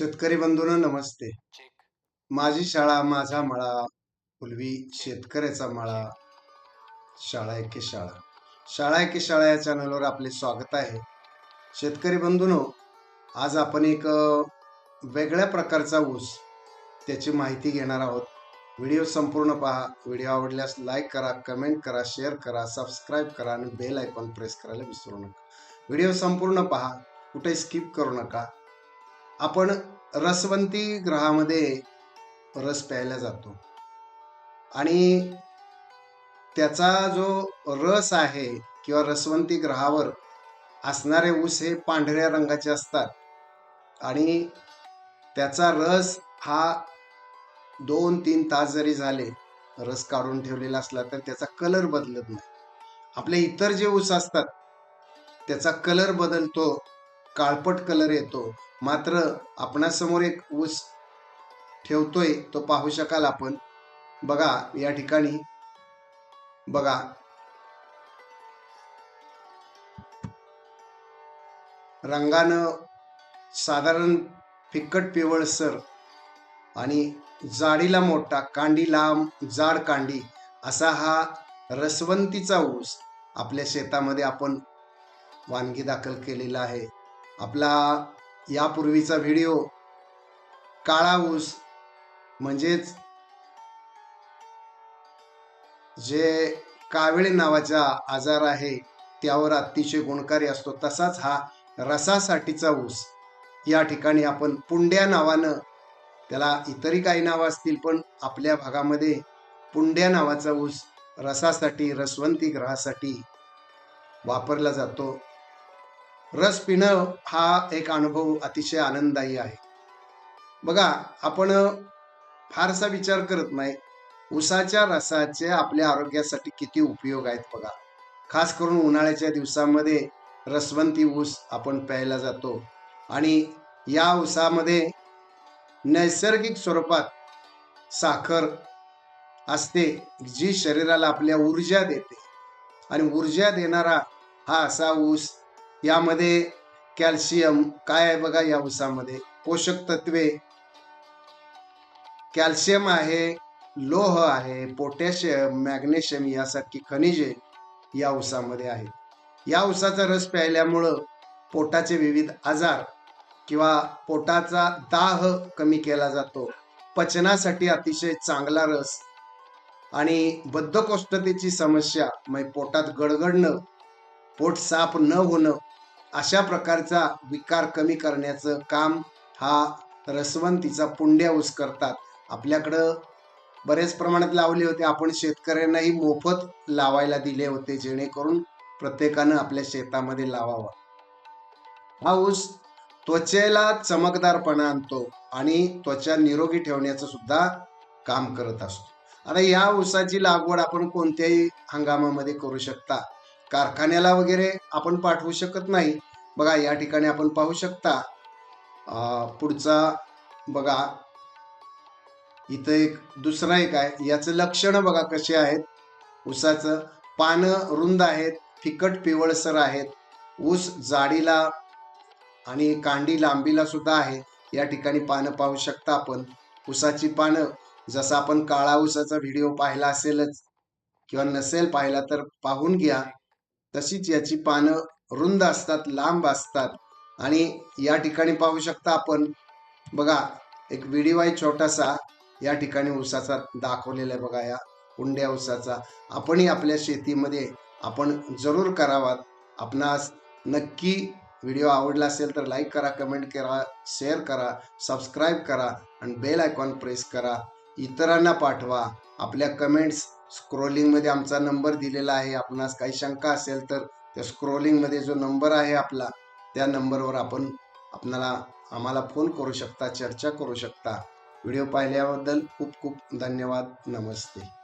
शेतकरी बंधूंनो नमस्ते. माझी शाळा माझा मळा पूर्वी शेतकऱ्याचा मळा शाळा एके शाळा. शाळा एके शाळा या चॅनलवर आपले स्वागत आहे. शेतकरी बंधूंनो आज आपण एक वेगळ्या प्रकारचा ऊस त्याची माहिती घेणार आहोत. व्हिडिओ संपूर्ण पहा. व्हिडिओ आवडल्यास लाईक करा कमेंट करा शेअर करा सबस्क्राईब करा आणि बेल आयकॉन प्रेस करायला विसरू नका. व्हिडिओ संपूर्ण पहा. कुठे स्किप करू नका. आपण रसवंती ग्रहामध्ये रस प्यायला जातो. आणि त्याचा जो रस आहे किंवा रसवंती ग्रहावर असणारे ऊस हे पांढऱ्या रंगाचे असतात. आणि त्याचा रस हा दोन तीन तास जरी झाले रस काढून ठेवलेला असला तर त्याचा कलर बदलत नाही. आपले इतर जे ऊस असतात त्याचा कलर बदलतो काळपट कलर येतो. मात्र आपणासमोर एक ऊस ठेवतोय तो पाहू शकाल आपण. बघा या ठिकाणी. बघा. रंगानं साधारण फिक्कट पिवळसर आणि जाडीला मोठा कांडी लांब जाड कांडी असा हा रसवंतीचा ऊस आपल्या शेतामध्ये आपण वानगी दाखल केलेला आहे. आपला यापूर्वीचा व्हिडिओ काळा ऊस म्हणजेच जे काविळ नावाचा आजार आहे त्यावर अतिशय गुणकारी असतो. तसाच हा रसासाठीचा ऊस. या ठिकाणी आपण पुंड्या नावानं त्याला इतरही काही नावं असतील पण आपल्या भागामध्ये पुंड्या नावाचा ऊस रसासाठी रसवंती ग्रहासाठी वापरला जातो. रस पिणं हा एक अनुभव अतिशय आनंददायी आहे. बघा आपण फारसा विचार करत नाही. उसाच्या रसाचे आपल्या आरोग्यासाठी किती उपयोग आहेत बघा. खास करून उन्हाळ्याच्या दिवसामध्ये रसवंती ऊस आपण प्यायला जातो. आणि या ऊसामध्ये नैसर्गिक स्वरूपात साखर असते जी शरीराला आपल्या ऊर्जा देते. आणि ऊर्जा देणारा हा असा ऊस यामध्ये कॅल्शियम काय आहे बघा या ऊसामध्ये पोषक तत्वे. कॅल्शियम आहे लोह आहे पोटॅशियम मॅग्नेशियम यासारखी खनिजे या ऊसामध्ये आहेत. या ऊसाचा रस प्यायल्यामुळं पोटाचे विविध आजार किंवा पोटाचा दाह कमी केला जातो. पचनासाठी अतिशय चांगला रस आणि बद्धकोष्ठतेची समस्या म्हणजे पोटात गडगडणं पोट साफ न होणं अशा प्रकारचा विकार कमी करण्याचं काम हा रसवंतीचा पुंड्या ऊस करतात. आपल्याकडं बरेच प्रमाणात लावले होते. आपण शेतकऱ्यांनाही मोफत लावायला दिले होते जेणेकरून प्रत्येकानं आपल्या शेतामध्ये लावावा. हा ऊस त्वचेला चमकदारपणा आणतो आणि त्वचा निरोगी ठेवण्याचं सुद्धा काम करत असतो. आता या ऊसाची लागवड आपण कोणत्याही हंगामामध्ये करू शकता. कारखान्याला वगैरे आपण पाठवू शकत नाही. बघा या ठिकाणी आपण पाहू शकता पुढचा बघा इथं एक दुसरा एक आहे. याचं लक्षण बघा कसे आहेत. ऊसाचं पानं रुंद आहेत फिकट पिवळसर आहेत. ऊस जाडीला आणि कांडी लांबीला सुद्धा आहे. या ठिकाणी पानं पाहू शकता आपण. ऊसाची पानं जसं आपण काळा ऊसाचा व्हिडिओ पाहिला असेलच किंवा नसेल पाहिला तर पाहून घ्या. तशीच याची पानं रुंद असतात लांब असतात. आणि या ठिकाणी पाहू शकता आपण बघा एक व्हिडिओ छोटासा या ठिकाणी ऊसाचा दाखवलेला आहे बघा या कुंड्या ऊसाचा. आपणही आपल्या शेतीमध्ये आपण जरूर करावात. आपणास नक्की व्हिडिओ आवडला असेल तर लाईक करा कमेंट करा शेअर करा सबस्क्राईब करा आणि बेल आयकॉन प्रेस करा. इतरांना पाठवा. आपल्या कमेंट्स स्क्रोलिंगमध्ये आमचा नंबर दिलेला आहे. आपणास काही शंका असेल तर त्या स्क्रोलिंगमध्ये जो नंबर आहे आपला त्या नंबरवर आपण आपणाला आम्हाला फोन करू शकता चर्चा करू शकता. व्हिडिओ पाहिल्याबद्दल खूप खूप धन्यवाद. नमस्ते.